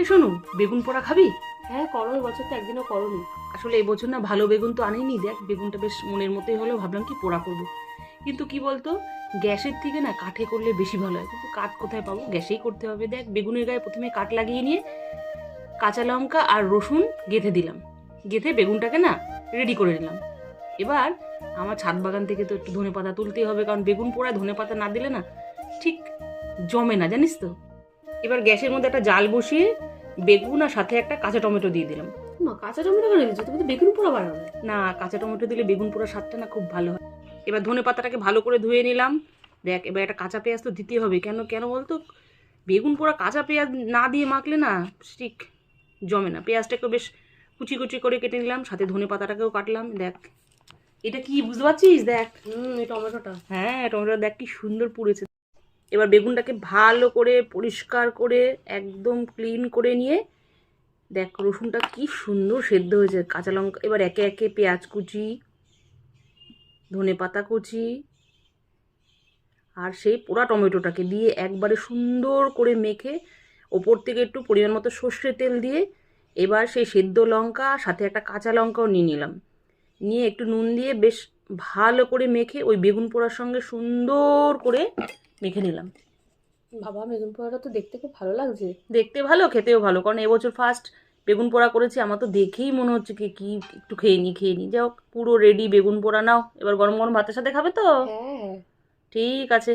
এ শোনো বেগুন পোড়া খাবি? হ্যাঁ করো বছর তো একদিনও করনি। আসলে এই বছর না ভালো বেগুন তো আনিনি দেখ বেগুনটা বেশ মনের মতোই হলো ভাবলাম কি পোড়া করব। কিন্তু কি বলতো গ্যাসের থেকে না কাঠে করলে বেশি ভালো হয় কিন্তু কাঠ কোথায় পাবো? গ্যাসেই করতে হবে। দেখ বেগুনের গায়ে প্রথমে কাঠ লাগিয়ে নিয়ে কাঁচা লঙ্কা আর রসুন গেঁথে দিলাম। গেঁথে বেগুনটাকে না রেডি করে নিলাম। এবার আমার ছাদ বাগান থেকে তো একটু ধনে পাতা তুলতেই হবে কারণ বেগুন পোড়ায় ধনে পাতা না দিলে না ঠিক জমে না জানিস তো? এবার গ্যাসের মধ্যে একটা জাল বসিয়ে বেগুন আর সাথে একটা কাঁচা টমেটো দিয়ে দিলাম। মা কাঁচা টমেটো কেন দিচ্ছ তুমি তো বেগুন পোড়া বানাবে না। কাঁচা টমেটো দিলে বেগুন পোড়া স্বাদটা না খুব ভালো হয়। এবার ধনে পাতাটাকে ভালো করে ধুয়ে নিলাম। দেখ এবার একটা কাঁচা পেঁয়াজ তো দিতেই হবে। কেন কেন বলতো? বেগুন পোড়া কাঁচা পেঁয়াজ না দিয়ে মাখলে না ঠিক জমে না। পেঁয়াজটাকে বেশ কুচি কুচি করে কেটে নিলাম সাথে ধনে পাতাটাকেও কাটলাম। দেখ এটা কি বুঝতে পারছিস? দেখ। হুম এই টমেটোটা। হ্যাঁ টমেটো দেখ কি সুন্দর পুড়েছে। এবার বেগুনটাকে ভালো করে পরিষ্কার করে একদম ক্লিন করে নিয়ে, দেখ রসুনটা কি সুন্দর সেদ্ধ হয়েছে। কাঁচা লঙ্কা, এবার একে একে পেঁয়াজ কুচি, ধনে পাতা কুচি, আর সেই পোড়া টমেটোটাকে দিয়ে একবারে সুন্দর করে মেখে ওপর থেকে একটু পরিমাণ মতো সর্ষের তেল দিয়ে এবার সেই সেদ্ধ লঙ্কা, সাথে একটা কাঁচা লঙ্কাও নিয়ে নিলাম। নিয়ে একটু নুন দিয়ে বেশ ভালো করে মেখে ওই বেগুন পোড়ার সঙ্গে সুন্দর করে মেখে নিলাম। বাবা বেগুন পোড়াটা তো দেখতে খুব ভালো লাগছে। দেখতে ভালো খেতেও ভালো। কারণ এবছর ফার্স্ট বেগুন পোড়া করেছি আমার তো দেখেই মনে হচ্ছে কি কি একটু খেয়ে নি খেয়ে নি হোক পুরো রেডি বেগুন পোড়া নাও। এবার গরম গরম ভাতের সাথে খাবে তো? হ্যাঁ। ঠিক আছে।